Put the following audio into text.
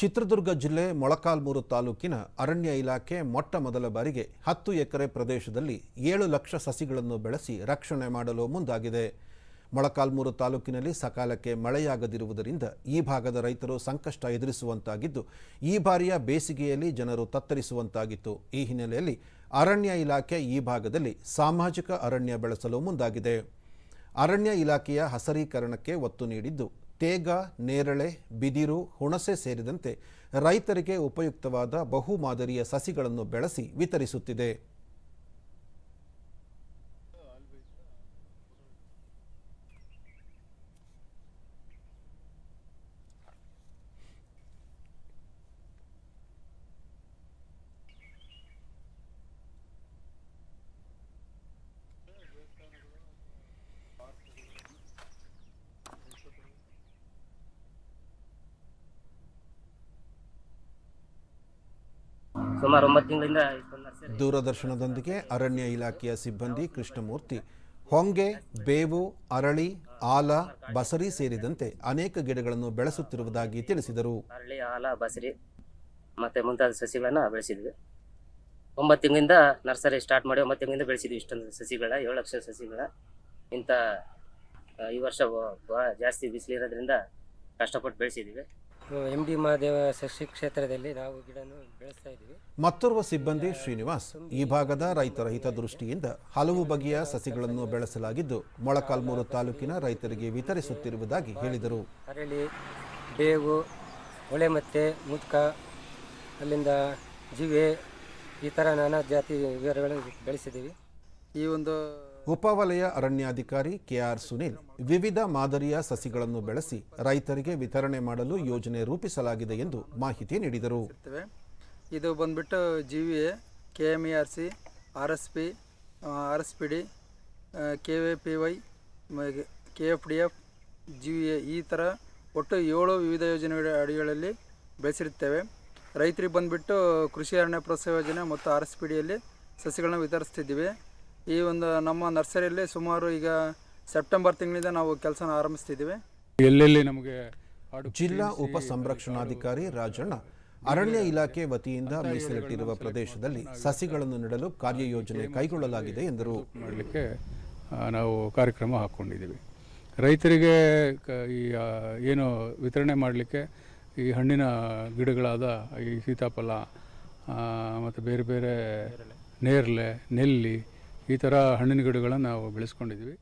ಚಿತ್ರದುರ್ಗ ಜಿಲ್ಲೆ ಮೊಳಕಾಲ್ಮೂರು ತಾಲೂಕಿನ ಅರಣ್ಯ ಇಲಾಖೆ ಮೊಟ್ಟ ಮೊದಲ ಬಾರಿಗೆ ಹತ್ತು ಎಕರೆ ಪ್ರದೇಶದಲ್ಲಿ ಏಳು ಲಕ್ಷ ಸಸಿಗಳನ್ನು ಬೆಳೆಸಿ ರಕ್ಷಣೆ ಮಾಡಲು ಮುಂದಾಗಿದೆ. ಮೊಳಕಾಲ್ಮೂರು ತಾಲೂಕಿನಲ್ಲಿ ಸಕಾಲಕ್ಕೆ ಮಳೆಯಾಗದಿರುವುದರಿಂದ ಈ ಭಾಗದ ರೈತರು ಸಂಕಷ್ಟ ಎದುರಿಸುವಂತಾಗಿದ್ದು, ಈ ಬಾರಿಯ ಬೇಸಿಗೆಯಲ್ಲಿ ಜನರು ತತ್ತರಿಸುವಂತಾಗಿತ್ತು. ಈ ಹಿನ್ನೆಲೆಯಲ್ಲಿ ಅರಣ್ಯ ಇಲಾಖೆ ಈ ಭಾಗದಲ್ಲಿ ಸಾಮಾಜಿಕ ಅರಣ್ಯ ಬೆಳೆಸಲು ಮುಂದಾಗಿದೆ. ಅರಣ್ಯ ಇಲಾಖೆಯ ಹಸರೀಕರಣಕ್ಕೆ ಒತ್ತು ನೀಡಿದ್ದು ತೇಗ ನೇರಳೆ ಬಿದಿರು ಹುಣಸೆ ಸೇರಿದಂತೆ ರೈತರಿಗೆ ಉಪಯುಕ್ತವಾದ ಬಹು ಮಾದರಿಯ ಸಸಿಗಳನ್ನು ಬೆಳೆಸಿ ವಿತರಿಸುತ್ತಿದೆ. ಸುಮಾರು ಒಂಬತ್ತು ತಿಂಗಳಿಂದ ದೂರದರ್ಶನದೊಂದಿಗೆ ಅರಣ್ಯ ಇಲಾಖೆಯ ಸಿಬ್ಬಂದಿ ಕೃಷ್ಣಮೂರ್ತಿ. ಹೊಂಗೆ ಬೇವು ಅರಳಿ ಆಲ ಬಸರಿ ಸೇರಿದಂತೆ ಅನೇಕ ಗಿಡಗಳನ್ನು ಬೆಳೆಸುತ್ತಿರುವುದಾಗಿ ತಿಳಿಸಿದರು. ಅರಳಿ ಆಲ ಬಸರಿ ಮತ್ತೆ ಮುಂತಾದ ಸಸಿಗಳನ್ನ ಬೆಳೆಸಿದ್ವಿ. ಒಂಬತ್ತು ತಿಂಗಳಿಂದ ನರ್ಸರಿ ಸ್ಟಾರ್ಟ್ ಮಾಡಿ ಒಂಬತ್ತು ತಿಂಗಳಿಂದ ಬೆಳೆಸಿದ್ವಿ ಇಷ್ಟೊಂದು ಸಸಿಗಳ ಏಳು ಲಕ್ಷ ಸಸಿಗಳ ಇಂಥ ಈ ವರ್ಷ ಬಹಳ ಜಾಸ್ತಿ ಬಿಸಿಲಿರೋದ್ರಿಂದ ಕಷ್ಟಪಟ್ಟು ಬೆಳೆಸಿದ್ವಿ. ಎಂ ಡಿ ಮಹಾದೇವ ಕ್ಷೇತ್ರದಲ್ಲಿ ನಾವು ಗಿಡನು ಬೆಳೆಸ್ತಾ ಇದ್ದೀವಿ. ಮತ್ತೋರ್ವ ಸಿಬ್ಬಂದಿ ಶ್ರೀನಿವಾಸ್. ಈ ಭಾಗದ ರೈತರ ಹಿತದೃಷ್ಟಿಯಿಂದ ಹಲವು ಬಗೆಯ ಸಸಿಗಳನ್ನು ಬೆಳೆಸಲಾಗಿದ್ದು ಮೊಳಕಾಲ್ಮೂರು ತಾಲೂಕಿನ ರೈತರಿಗೆ ವಿತರಿಸುತ್ತಿರುವುದಾಗಿ ಹೇಳಿದರು. ಅರಳಿ ಬೇವು ಒಳೆಮತ್ತೆ ಮುದ್ಕ ಅಲ್ಲಿಂದ ಜಿವೆ ಈ ಥರ ನಾನಾ ಜಾತಿ ವಿವರಗಳನ್ನು ಬೆಳೆಸಿದ್ದೀವಿ. ಈ ಒಂದು ಉಪವಲಯ ಅರಣ್ಯಾಧಿಕಾರಿ ಕೆಆರ್ ಸುನಿಲ್ ವಿವಿಧ ಮಾದರಿಯ ಸಸಿಗಳನ್ನು ಬೆಳೆಸಿ ರೈತರಿಗೆ ವಿತರಣೆ ಮಾಡಲು ಯೋಜನೆ ರೂಪಿಸಲಾಗಿದೆ ಎಂದು ಮಾಹಿತಿ ನೀಡಿದರು. ಇದು ಬಂದ್ಬಿಟ್ಟು G V A, K M E R C, R S P R S P D K V P Y K F D F, G V A ಈ ಥರ ಒಟ್ಟು ಏಳು ವಿವಿಧ ಯೋಜನೆಗಳ ಅಡಿಗಳಲ್ಲಿ ಬೆಳೆಸಿರುತ್ತೇವೆ. ರೈತರಿಗೆ ಬಂದುಬಿಟ್ಟು ಕೃಷಿ ಅರಣ್ಯ ಪ್ರೋತ್ಸಾಹ ಯೋಜನೆ ಮತ್ತು ಆರ್ ಎಸ್ ಪಿ ಡಿಯಲ್ಲಿ ಸಸಿಗಳನ್ನ ವಿತರಿಸ್ತಿದ್ದೀವಿ. ಈ ಒಂದು ನಮ್ಮ ನರ್ಸರಿಯಲ್ಲಿ ಸುಮಾರು ಈಗ ಸೆಪ್ಟೆಂಬರ್ ತಿಂಗಳಿಂದ ನಾವು ಕೆಲಸನ ಆರಂಭಿಸ್ತಿದ್ದೀವಿ. ಎಲ್ಲೆಲ್ಲಿ ನಮಗೆ ಜಿಲ್ಲಾ ಉಪ ಸಂರಕ್ಷಣಾಧಿಕಾರಿ ರಾಜಣ್ಣ ಅರಣ್ಯ ಇಲಾಖೆ ವತಿಯಿಂದ ಮೀಸಲಿಟ್ಟಿರುವ ಪ್ರದೇಶದಲ್ಲಿ ಸಸಿಗಳನ್ನು ನೆಡಲು ಕಾರ್ಯಯೋಜನೆ ಕೈಗೊಳ್ಳಲಾಗಿದೆ ಎಂದರು. ಮಾಡಲಿಕ್ಕೆ ನಾವು ಕಾರ್ಯಕ್ರಮ ಹಾಕ್ಕೊಂಡಿದ್ದೀವಿ. ರೈತರಿಗೆ ಕ- ಈ ಏನು ವಿತರಣೆ ಮಾಡಲಿಕ್ಕೆ ಈ ಹಣ್ಣಿನ ಗಿಡಗಳಾದ ಈ ಸೀತಾಫಲ ಮತ್ತು ಬೇರೆ ಬೇರೆ ನೇರಳೆ ನೆಲ್ಲಿ ಈ ಥರ ಹಣ್ಣಿನ ಗಿಡಗಳನ್ನು ನಾವು ಬೆಳೆಸ್ಕೊಂಡಿದ್ದೀವಿ.